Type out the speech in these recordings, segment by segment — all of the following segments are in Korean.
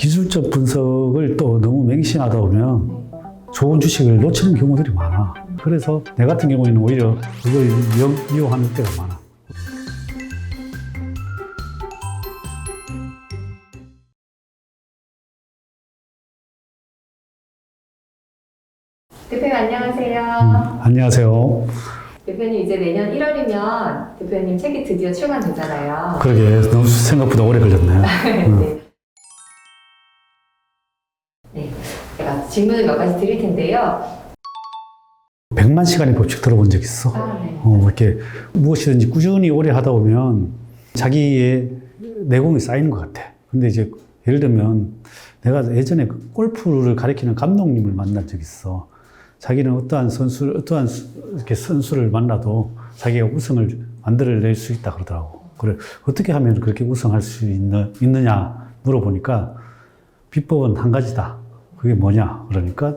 기술적 분석을 또 너무 맹신하다 보면 좋은 주식을 놓치는 경우들이 많아. 그래서 내 같은 경우에는 오히려 그걸 이용- 이용하는 때가 많아. 대표님 안녕하세요. 안녕하세요. 대표님 이제 내년 1월이면 대표님 책이 드디어 출간되잖아요. 그러게 너무 생각보다 오래 걸렸네요. 네. 네. 제가 질문을 몇 가지 드릴 텐데요. 100만 시간의 법칙 들어본 적 있어? 아, 네. 어, 이렇게 무엇이든지 꾸준히 오래 하다 보면 자기의 내공이 쌓이는 것 같아. 근데 이제 예를 들면 내가 예전에 그 골프를 가리키는 감독님을 만난 적이 있어. 자기는 어떠한 선수, 어떠한 수- 이렇게 선수를 만나도 자기가 우승을 만들어낼 수 있다 그러더라고. 그래, 어떻게 하면 그렇게 우승할 수 있느, 있느냐 물어보니까 비법은 한 가지다. 그게 뭐냐? 그러니까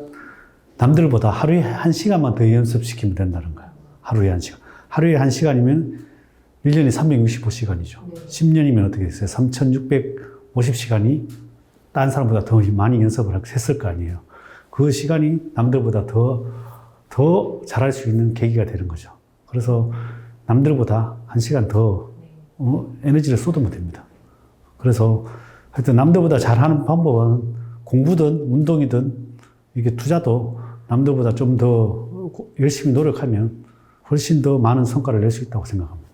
남들보다 하루에 한 시간만 더 연습시키면 된다는 거야. 하루에 한 시간. 하루에 한 시간이면 1년에 365시간이죠. 네. 10년이면 어떻게 됐어요? 3650시간이 딴 사람보다 더 많이 연습을 했을 거 아니에요. 그 시간이 남들보다 더, 더 잘할 수 있는 계기가 되는 거죠. 그래서 남들보다 한 시간 더 어, 에너지를 쏟으면 됩니다. 그래서 하여튼 남들보다 잘하는 방법은 공부든 운동이든 이게 투자도 남들보다 좀 더 열심히 노력하면 훨씬 더 많은 성과를 낼 수 있다고 생각합니다.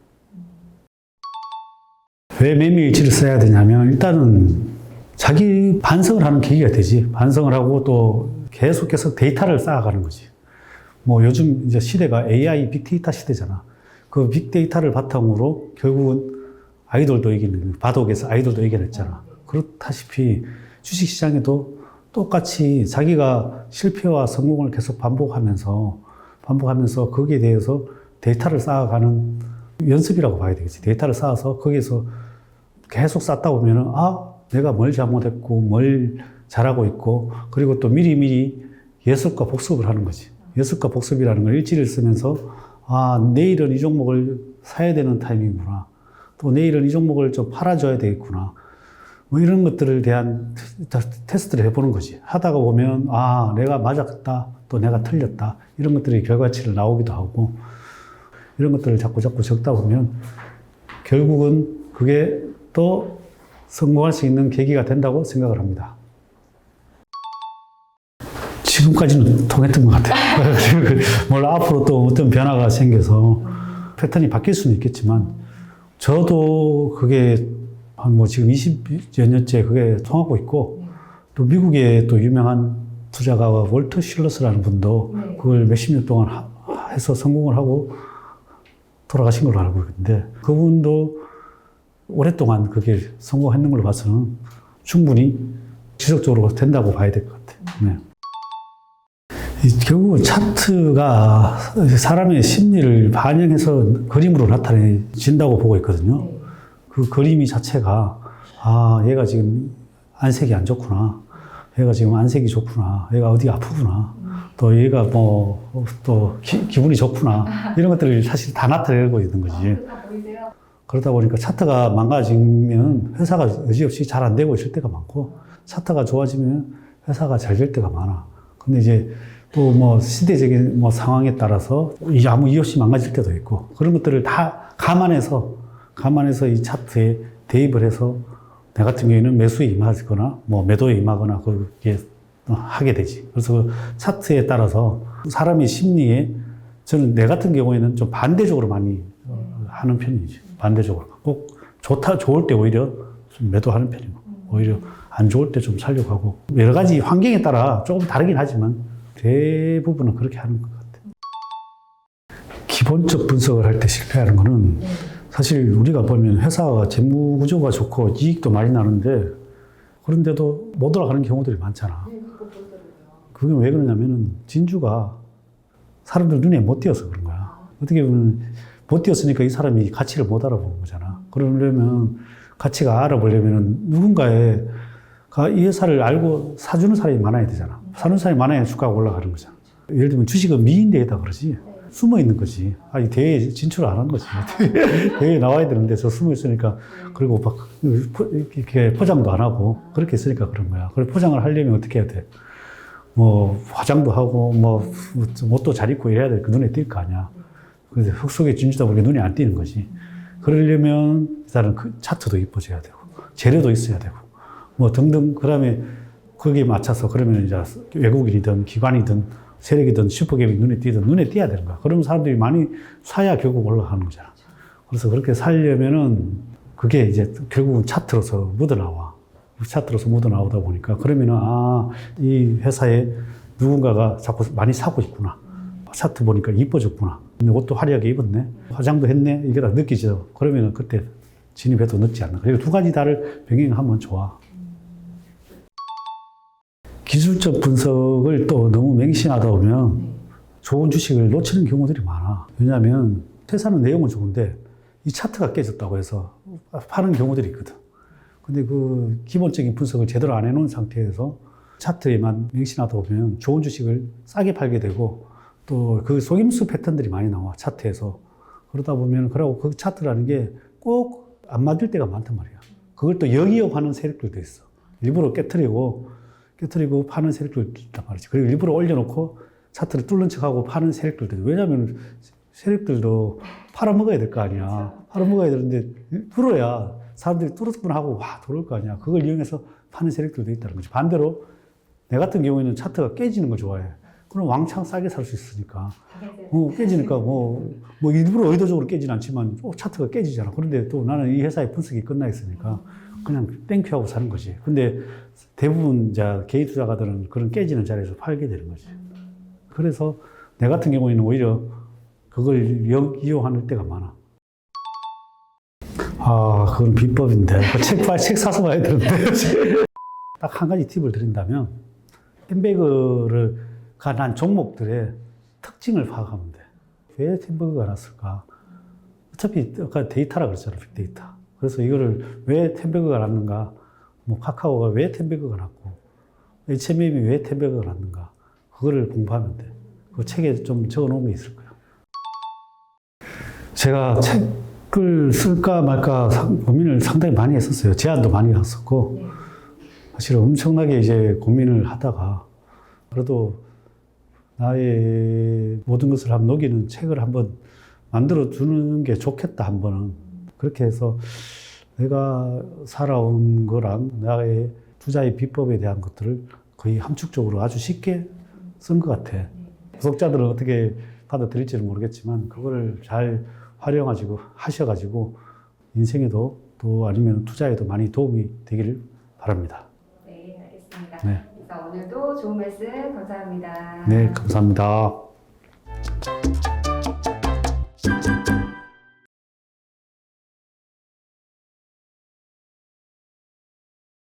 왜 매매일지를 써야 되냐면 일단은 자기 반성을 하는 계기가 되지. 반성을 하고 또 계속해서 데이터를 쌓아가는 거지. 뭐 요즘 이제 시대가 AI 빅데이터 시대잖아. 그 빅데이터를 바탕으로 결국은 아이돌도 이기는, 바둑에서 아이돌도 이겨냈잖아. 그렇다시피 주식시장에도 똑같이 자기가 실패와 성공을 계속 반복하면서, 반복하면서 거기에 대해서 데이터를 쌓아가는 연습이라고 봐야 되겠지. 데이터를 쌓아서 거기에서 계속 쌓다 보면은, 아, 내가 뭘 잘못했고, 뭘 잘하고 있고, 그리고 또 미리 미리 예습과 복습을 하는 거지. 예습과 복습이라는 걸 일지를 쓰면서, 아, 내일은 이 종목을 사야 되는 타이밍이구나. 또 내일은 이 종목을 좀 팔아줘야 되겠구나. 뭐 이런 것들을 대한 테- 테스트를 해보는 거지. 하다가 보면, 아, 내가 맞았다. 또 내가 틀렸다. 이런 것들이 결과치를 나오기도 하고, 이런 것들을 자꾸 자꾸 적다 보면, 결국은 그게 또 성공할 수 있는 계기가 된다고 생각을 합니다. 지금까지는 통했던 것 같아요. 물론 앞으로 또 어떤 변화가 생겨서 패턴이 바뀔 수는 있겠지만, 저도 그게 한 뭐 지금 20여 년째 그게 통하고 있고, 또 미국의 또 유명한 투자가 월터 실러스라는 분도 네. 그걸 몇십 년 동안 하- 해서 성공을 하고 돌아가신 걸로 알고 있는데, 그분도 오랫동안 그게 성공했는 걸로 봐서는 충분히 지속적으로 된다고 봐야 될 것 같아요. 네. 이 결국은 차트가 사람의 심리를 반영해서 그림으로 나타내진다고 보고 있거든요. 네. 그 그림이 자체가 아 얘가 지금 안색이 안 좋구나. 얘가 지금 안색이 좋구나. 얘가 어디 아프구나. 또 얘가 뭐 또 기분이 좋구나. 이런 것들을 사실 다 나타내고 있는 거지. 다 보이세요? 그러다 보니까 차트가 망가지면 회사가 여지없이 잘 안 되고 있을 때가 많고 차트가 좋아지면 회사가 잘 될 때가 많아. 근데 이제 또 뭐 시대적인 뭐 상황에 따라서 이 아무 이유 없이 망가질 때도 있고 그런 것들을 다 감안해서 감안해서 이 차트에 대입을 해서 내 같은 경우에는 매수에 임하거나 뭐 매도에 임하거나 그렇게 하게 되지. 그래서 그 차트에 따라서 사람의 심리에 저는 내 같은 경우에는 좀 반대적으로 많이 어, 하는 편이지. 반대적으로. 꼭 좋다, 좋을 때 오히려 좀 매도하는 편이고, 오히려 안 좋을 때 좀 살려고 하고, 여러 가지 환경에 따라 조금 다르긴 하지만 대부분은 그렇게 하는 것 같아요. 기본적 분석을 할 때 실패하는 거는 네. 사실 우리가 보면 회사가 재무 구조가 좋고 이익도 많이 나는데 그런데도 못 돌아가는 경우들이 많잖아. 네. 그게 왜 그러냐면은 진주가 사람들 눈에 못 띄어서 그런 거야. 어떻게 보면 못 띄었으니까 이 사람이 가치를 못 알아보는 거잖아. 그러려면 가치가 알아보려면은 누군가의 가- 이 회사를 알고 사주는 사람이 많아야 되잖아. 사는 사람이 많아야 주가가 올라가는 거잖아. 예를 들면 주식은 미인대에다 그러지. 숨어 있는 거지. 아니, 대회에 진출 안 한 거지. 대회에 나와야 되는데 저 숨어 있으니까, 그리고 막 포- 이렇게 포장도 안 하고, 그렇게 있으니까 그런 거야. 그래, 포장을 하려면 어떻게 해야 돼? 뭐, 화장도 하고, 뭐, 옷도 잘 입고 이래야 돼. 그 눈에 띌 거 아니야. 근데 흙 속에 진주다 보니까 눈이 안 띄는 거지. 그러려면 일단은 그 차트도 이뻐져야 되고, 재료도 있어야 되고, 뭐 등등, 그 다음에 거기에 맞춰서 그러면 이제 외국인이든 기관이든 세력이든 슈퍼갭이 눈에 띄든 눈에 띄어야 되는 거야. 그러면 사람들이 많이 사야 결국 올라가는 거잖아. 그래서 그렇게 살려면은 그게 이제 결국은 차트로서 묻어나와. 차트로서 묻어나오다 보니까 그러면은 아, 이 회사에 누군가가 자꾸 많이 사고 있구나. 차트 보니까 이뻐졌구나. 옷도 화려하게 입었네. 화장도 했네. 이게 다 느끼죠. 그러면은 그때 진입해도 늦지 않나. 그리고 두 가지 다를 병행하면 좋아. 기술적 분석을 또 너무 맹신하다 보면 좋은 주식을 놓치는 경우들이 많아. 왜냐하면 회사는 내용은 좋은데 이 차트가 깨졌다고 해서 파는 경우들이 있거든. 근데 그 기본적인 분석을 제대로 안 해놓은 상태에서 차트에만 맹신하다 보면 좋은 주식을 싸게 팔게 되고 또 그 속임수 패턴들이 많이 나와 차트에서 그러다 보면 그러고 그 차트라는 게 꼭 안 맞을 때가 많단 말이야. 그걸 또 역이용하는 세력들도 있어. 일부러 깨트리고 깨트리고 파는 세력들도 있단 말이지. 그리고 일부러 올려놓고 차트를 뚫는 척하고 파는 세력들도. 왜냐하면 세력들도 팔아먹어야 될 거 아니야. 팔아먹어야 되는데 뚫어야 사람들이 뚫었구나 하고 와 들어올 거 아니야. 그걸 이용해서 파는 세력들도 있다는 거지. 반대로 내 같은 경우에는 차트가 깨지는 걸 좋아해. 그럼 왕창 싸게 살 수 있으니까. 어, 깨지니까 뭐, 뭐 일부러 의도적으로 깨지는 않지만 어, 차트가 깨지잖아. 그런데 또 나는 이 회사의 분석이 끝나 있으니까 그냥 땡큐하고 사는 거지. 근데 대부분 이제 개인 투자가들은 그런 깨지는 자리에서 팔게 되는 거지. 그래서 내 같은 경우에는 오히려 그걸 역 이용하는 때가 많아. 아, 그건 비법인데. 그 책, 책 사서 봐야 되는데. 딱 한 가지 팁을 드린다면, 햄버거를 가난 종목들의 특징을 파악하면 돼. 왜 햄버거가 났을까? 어차피 아까 데이터라 그랬잖아, 빅데이터. 그래서 이거를 왜 햄버거가 났는가? 뭐 카카오가 왜 햄버거가 났고, HMM이 왜 햄버거가 났는가? 그거를 공부하면 돼. 그 책에 좀 적어 놓은 게 있을 거야. 제가 책을 쓸까 말까 상- 고민을 상당히 많이 했었어요. 제안도 많이 했었고, 네. 사실 엄청나게 이제 고민을 하다가, 그래도 나의 모든 것을 한번 녹이는 책을 한번 만들어 주는 게 좋겠다, 한 번은. 그렇게 해서 내가 살아온 거랑 나의 투자의 비법에 대한 것들을 거의 함축적으로 아주 쉽게 쓴 것 같아. 구독자들은 어떻게 받아들일지는 모르겠지만, 그거를 잘 활용하시고, 하셔가지고, 인생에도 또 아니면 투자에도 많이 도움이 되기를 바랍니다. 네, 알겠습니다. 네. 오늘도 좋은 말씀 감사합니다. 네, 감사합니다.